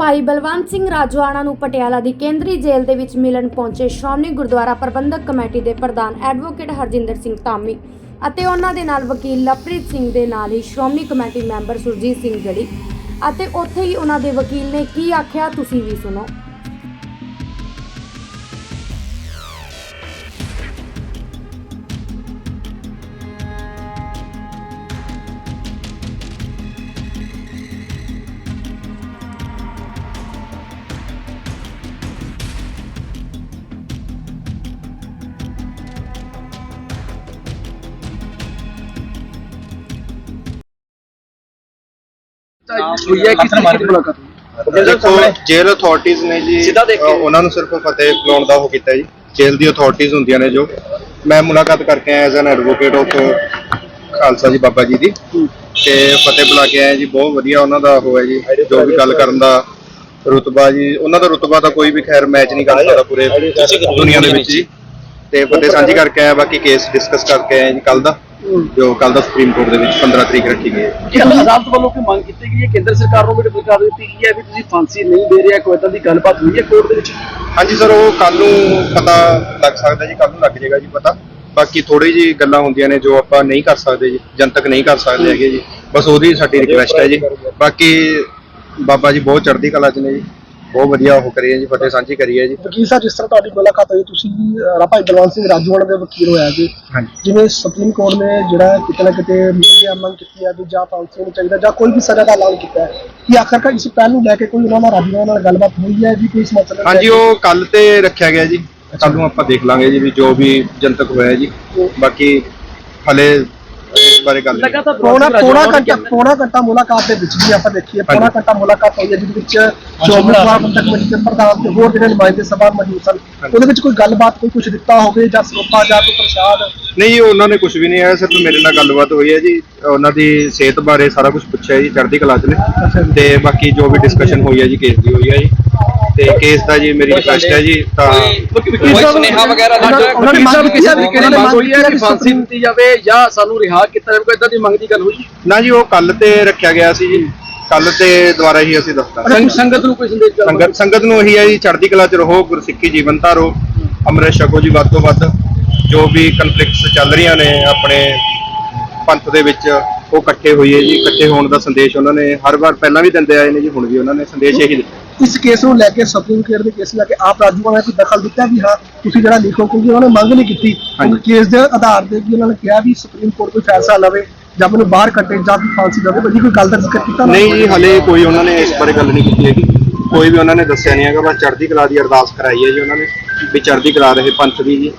ਭਾਈ ਬਲਵੰਤ ਸਿੰਘ ਰਾਜਵਾਣਾ ਨੂੰ ਪਟਿਆਲਾ ਦੀ ਕੇਂਦਰੀ ਜੇਲ੍ਹ ਦੇ ਵਿੱਚ ਮਿਲਣ ਪਹੁੰਚੇ ਸ਼੍ਰੋਮਣੀ ਗੁਰਦੁਆਰਾ ਪ੍ਰਬੰਧਕ ਕਮੇਟੀ ਦੇ ਪ੍ਰਧਾਨ ਐਡਵੋਕੇਟ ਹਰਜਿੰਦਰ ਸਿੰਘ ਧਾਮੀ ਅਤੇ ਉਹਨਾਂ ਦੇ ਨਾਲ ਵਕੀਲ ਲਵਪ੍ਰੀਤ ਸਿੰਘ ਦੇ ਨਾਲ ਹੀ ਸ਼੍ਰੋਮਣੀ ਕਮੇਟੀ ਮੈਂਬਰ ਸੁਰਜੀਤ ਸਿੰਘ ਜੜੀ ਅਤੇ ਉੱਥੇ ਹੀ ਉਹਨਾਂ ਦੇ ਵਕੀਲ ਨੇ ਕੀ ਆਖਿਆ, ਤੁਸੀਂ ਵੀ ਸੁਣੋ। ਹੋਈ ਹੈ ਕਿਸੇ ਨਾਲ ਮੁਲਾਕਾਤ ਹੋਈ ਦੇਖੋ ਜੇਲ੍ਹ ਅਥਾਰਟੀਜ਼ ਨੇ ਜੀ ਸਿੱਧਾ ਦੇਖ। ਕੇ। ਅ, ਉਹਨਾਂ ਨੂੰ ਸਿਰਫ ਫਤਿਹ ਬੁਲਾਉਣ ਦਾ ਉਹ ਕੀਤਾ ਜੀ। ਜੇਲ੍ਹ ਦੀ ਅਥਾਰਟੀਜ਼ ਹੁੰਦੀਆਂ ਨੇ ਜੋ। ਮੈਂ ਮੁਲਾਕਾਤ ਕਰਕੇ ਆਇਆ as an advocate of Khalsa ji Baba ji ਦੀ। ਤੇ ਫਤਿਹ ਬੁਲਾ ਕੇ ਆਇਆ ਜੀ ਬਹੁਤ ਵਧੀਆ ਉਹਨਾਂ ਦਾ ਉਹ ਹੈ ਜੀ ਜੋ ਵੀ ਗੱਲ ਕਰਨ ਦਾ ਰੁਤਬਾ ਜੀ। ਉਹਨਾਂ ਦਾ ਰੁਤਬਾ ਤਾਂ ਕੋਈ ਵੀ ਖੈਰ ਮੈਚ ਨਹੀਂ ਕਰ ਸਕਦਾ ਪੂਰੇ ਦੁਨੀਆ ਦੇ ਵਿੱਚ ਜੀ। ਤੇ ਫਤਿਹ ਸਾਂਝੀ ਕਰਕੇ ਆਇਆ ਬਾਕੀ ਕੇਸ ਡਿਸਕਸ ਕਰਕੇ ਆਏ ਜੀ ਕੱਲ ਦਾ। ਜੋ ਕੱਲ ਦਾ ਸੁਪਰੀਮ ਕੋਰਟ ਦੇ ਵਿੱਚ 15 ਤਰੀਕ ਰੱਖੀ ਗਈ ਹੈ। ਕਿ ਅਦਾਲਤ ਵੱਲੋਂ ਕੋਈ ਮੰਗ ਕੀਤੀ ਗਈ ਹੈ? ਕੇਂਦਰ ਸਰਕਾਰ ਨੂੰ ਵੀ ਡਿਪਲ ਕਰ ਦਿੱਤੀ ਗਈ ਹੈ ਵੀ ਤੁਸੀਂ ਫਾਂਸੀ ਨਹੀਂ ਦੇ ਰਿਹਾ ਕੋਈ ਇਦਾਂ ਦੀ ਗੱਲਬਾਤ ਹੋਈ ਹੈ ਕੋਰਟ ਦੇ ਵਿੱਚ? ਹਾਂਜੀ ਸਰ ਉਹ ਕੱਲ ਨੂੰ ਪਤਾ ਲੱਗ ਸਕਦਾ ਜੀ ਕੱਲ ਨੂੰ ਲੱਗ ਜਾਏਗਾ ਜੀ ਪਤਾ। ਬਾਕੀ ਥੋੜੀ ਜੀ ਗੱਲਾਂ ਹੁੰਦੀਆਂ ਨੇ ਜੋ ਆਪਾਂ ਨਹੀਂ ਕਰ ਸਕਦੇ ਜੀ ਜਨਤਕ ਨਹੀਂ ਕਰ ਸਕਦੇ ਹੈਗੇ ਜੀ। ਬਸ ਉਹਦੀ ਸਾਡੀ ਰਿਕੁਐਸਟ ਹੈ ਜੀ। ਬਾਕੀ ਬਾਬਾ ਜੀ ਬਹੁਤ ਚੜ੍ਹਦੀ ਕਲਾ ਚ ਨੇ ਜੀ। ਬਹੁਤ ਵਧੀਆ ਉਹ ਕਰੀ ਹੈ ਜੀ ਫਤਿਹ ਸਾਂਝੀ ਕਰੀ ਹੈ ਜੀ। ਵਕੀਲ ਸਾਹਿਬ ਜਿਸ ਤਰ੍ਹਾਂ ਤੁਹਾਡੀ ਮੁਲਾਕਾਤ ਹੋਈ ਤੁਸੀਂ ਭਾਈ ਬਲਵੰਤ ਸਿੰਘ ਰਾਜੂਆਣਾ ਦੇ ਵਕੀਲ ਹੋਇਆ ਜੀ। ਜਿਵੇਂ ਸੁਪਰੀਮ ਕੋਰਟ ਨੇ ਜਿਹੜਾ ਕਿਤੇ ਨਾ ਕਿਤੇ ਮੰਗਿਆ ਮੰਗ ਕੀਤੀ ਹੈ ਵੀ ਜਾਂ ਫਾਂਸੀ ਨੂੰ ਚਾਹੀਦਾ ਜਾਂ ਕੋਈ ਵੀ ਸਜ਼ਾ ਦਾ ਐਲਾਨ ਕੀਤਾ ਹੈ ਕਿ ਆਖਰਕਾਰ ਇਸ ਪਹਿਲ ਨੂੰ ਲੈ ਕੇ ਕੋਈ ਉਹਨਾਂ ਨਾਲ ਰਾਜੂਆਣਾ ਨਾਲ ਗੱਲਬਾਤ ਹੋਈ ਹੈ ਜੀ ਕੋਈ ਇਸ ਮਸਲੇ ਹਾਂਜੀ? ਉਹ ਕੱਲ ਤੇ ਰੱਖਿਆ ਗਿਆ ਜੀ। ਕੱਲ ਨੂੰ ਆਪਾਂ ਦੇਖ ਲਾਂਗੇ ਜੀ ਵੀ ਜੋ ਵੀ ਜਨਤਕ ਹੋਇਆ ਜੀ। ਬਾਕੀ ਹਲੇ ਇਸ ਬਾਰੇ ਗੱਲ ਲਗਾਤਾਰ ਪੌਣਾ ਘੰਟਾ ਪੌਣਾ ਘੰਟਾ ਮੁਲਾਕਾਤ ਦੇ ਵਿੱਚ ਵੀ ਆਪਾਂ ਦੇਖੀਏ। ਪੌਣਾ। ਘੰਟਾ ਮੁਲਾਕਾਤ ਹੋਈ ਹੈ ਜਿਹਦੇ ਵਿੱਚ ਸ਼ੋਭਾ ਪ੍ਰਬੰਧਕ ਕਮੇਟੀ ਦੇ ਪ੍ਰਧਾਨ ਤੇ ਹੋਰ ਜਿਹੜੇ ਨੁਮਾਇੰਦੇ ਸਭਾ ਮੌਜੂਦ ਸਨ ਉਹਦੇ ਵਿੱਚ ਕੋਈ ਗੱਲਬਾਤ ਕੋਈ ਕੁਝ ਦਿੱਤਾ ਹੋਵੇ ਜਾਂ ਸਰੋਪਾ ਜਾਂ ਕੋਈ ਪ੍ਰਸ਼ਾਦ? ਨਹੀਂ ਉਹਨਾਂ ਨੇ ਕੁਝ ਵੀ ਨਹੀਂ ਆਇਆ ਸਿਰਫ ਮੇਰੇ ਨਾਲ ਗੱਲਬਾਤ ਹੋਈ ਹੈ ਜੀ। ਉਹਨਾਂ ਦੀ ਸਿਹਤ ਬਾਰੇ ਸਾਰਾ ਕੁਝ ਪੁੱਛਿਆ ਜੀ ਚੜ੍ਹਦੀ ਕਲਾ ਚ ਨੇ। ਤੇ ਬਾਕੀ ਜੋ ਵੀ ਡਿਸਕਸ਼ਨ ਹੋਈ ਹੈ ਜੀ ਕੇਸ ਦੀ ਹੋਈ ਹੈ ਜੀ। ਤੇ ਕੇਸ ਦਾ ਜੀ ਮੇਰੀ ਰਿਕੁਐਸਟ ਹੈ ਜੀ ਤਾਂ ਸੁਨੇਹਾ ਵਗੈਰਾ ਉਹਨਾਂ- ਨੇ ਮੰਗ ਵੀ ਕਿਹੜੀ ਮੰਗ ਹੋਈ ਹੈ ਕਿ ਫਾਂਸੀ ਦਿੱਤੀ ਜਾਵੇ ਜਾਂ ਸਾਨੂੰ ਰਿਹਾ ਕੀਤਾ ਜਾਵੇ ਕੋਈ ਇਦਾਂ ਦੀ ਮੰਗ ਦੀ ਗੱਲ ਹੋਈ ਨਾ ਜੀ ਉਹ ਕੱਲ ਤੇ ਰੱਖਿਆ ਗਿਆ ਸੀ ਜੀ। ਕੱਲ ਤੇ ਦੁਬਾਰਾ ਹੀ ਅਸੀਂ ਸੰਗ- ਸੰਗਤ ਨੂੰ ਕੋਈ ਸੰਦੇਸ਼? ਸੰਗਤ ਸੰਗਤ ਨੂੰ ਇਹੀ ਹੈ ਜੀ ਚੜ੍ਹਦੀ ਕਲਾ ਚ ਰਹੋ ਗੁਰਸਿੱਖੀ ਜੀਵਨ ਧਾਰੋ ਅੰਮ੍ਰਿਤ ਛਕੋ ਜੀ ਵੱਧ ਤੋਂ ਵੱਧ। ਜੋ ਵੀ ਕਨਫਲਿਕਟਸ ਚੱਲ ਰਹੀਆਂ ਨੇ ਆਪਣੇ ਪੰਥ ਦੇ ਵਿੱਚ ਉਹ ਇਕੱਠੇ ਹੋਈਏ ਜੀ ਇਕੱਠੇ ਹੋਣ ਦਾ ਸੰਦੇਸ਼ ਉਹਨਾਂ ਨੇ ਹਰ ਵਾਰ ਪਹਿਲਾਂ ਵੀ ਦਿੰਦੇ ਆਏ ਨੇ ਜੀ ਹੁਣ ਵੀ ਉਹਨਾਂ ਨੇ ਸੰਦੇਸ਼ ਇਹੀ ਦਿੱਤਾ। ਇਸ ਕੇਸ ਨੂੰ ਲੈ ਕੇ ਸੁਪਰੀਮ ਕੋਰਟ ਦੇ ਕੇਸ ਲੈ ਕੇ ਆਪ ਰਾਜੂਆਣਾ ਨੇ ਕੋਈ ਦਖਲ ਦਿੱਤਾ ਵੀ ਹਾਂ ਤੁਸੀਂ ਜਿਹੜਾ ਲਿਖੋ ਕਿਉਂਕਿ ਉਹਨਾਂ ਨੇ ਮੰਗ ਨਹੀਂ ਕੀਤੀ। ਕੇਸ ਦੇ ਆਧਾਰ ਤੇ ਵੀ ਉਹਨਾਂ ਨੇ ਕਿਹਾ ਵੀ ਸੁਪਰੀਮ ਕੋਰਟ ਕੋਈ ਫੈਸਲਾ ਲਵੇ ਜਾਂ ਮੈਨੂੰ ਬਾਹਰ ਕੱਢੇ ਜਾਂ ਕੋਈ ਫਾਂਸੀ ਦੇਵੇ ਬਈ ਕੋਈ ਗੱਲ ਦਾ ਜ਼ਿਕਰ ਕੀਤਾ? ਨਹੀਂ ਜੀ ਹਲੇ ਕੋਈ ਉਹਨਾਂ ਨੇ ਇਸ ਬਾਰੇ ਗੱਲ ਨਹੀਂ ਕੀਤੀ ਹੈਗੀ। ਕੋਈ ਵੀ ਉਹਨਾਂ ਨੇ ਦੱਸਿਆ ਨਹੀਂ ਹੈਗਾ ਬਸ ਚੜ੍ਹਦੀ ਕਲਾ ਦੀ ਅਰਦਾਸ ਕਰਾਈ ਹੈ ਜੀ ਉਹਨਾਂ ਨੇ ਵੀ ਚੜ੍ਹਦੀ ਕਲਾ ਰਹੇ ਪੰਥ ਦੀ ਜੀ।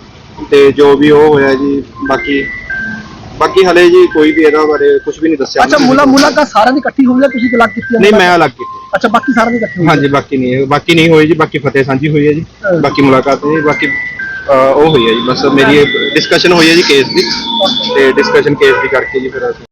ਤੇ ਜੋ ਵੀ ਉਹ ਹੋਇਆ ਜੀ ਬਾਕੀ ਬਾਕੀ ਹਲੇ ਜੀ ਕੋਈ ਵੀ ਇਹਦਾ ਬਾਰੇ ਕੁਝ ਵੀ ਨਹੀਂ ਦੱਸਿਆ। ਅੱਛਾ। ਮੁਲਾ ਮੁਲਾਕਾਤ ਸਾਰਿਆਂ ਦੀ ਇਕੱਠੀ ਹੋਈ ਹੈ ਤੁਸੀਂ ਗੱਲਾਂ ਕੀਤੀ ਨਹੀਂ ਮੈਂ ਅਲੱਗ ਕੀਤੀ। ਅੱਛਾ ਬਾਕੀ ਸਾਰਿਆਂ ਦੀ ਇਕੱਠੀ ਹੋਈ ਹੈ। ਹਾਂਜੀ ਬਾਕੀ ਨਹੀਂ ਬਾਕੀ ਨਹੀਂ ਹੋਈ ਜੀ ਬਾਕੀ ਫਤਿਹ ਸਾਂਝੀ ਹੋਈ ਹੈ ਜੀ ਬਾਕੀ ਮੁਲਾਕਾਤ ਨਹੀਂ ਬਾਕੀ ਅਹ, ਉਹ ਹੋਈ ਹੈ ਜੀ ਬਸ ਮੇਰੀ ਡਿਸਕਸ਼ਨ ਹੋਈ ਹੈ ਜੀ ਕੇਸ ਦੀ ਤੇ ਡਿਸਕਸ਼ਨ ਕੇਸ ਦੀ ਕਰਕੇ ਜੀ ਫਿਰ ਅਸੀਂ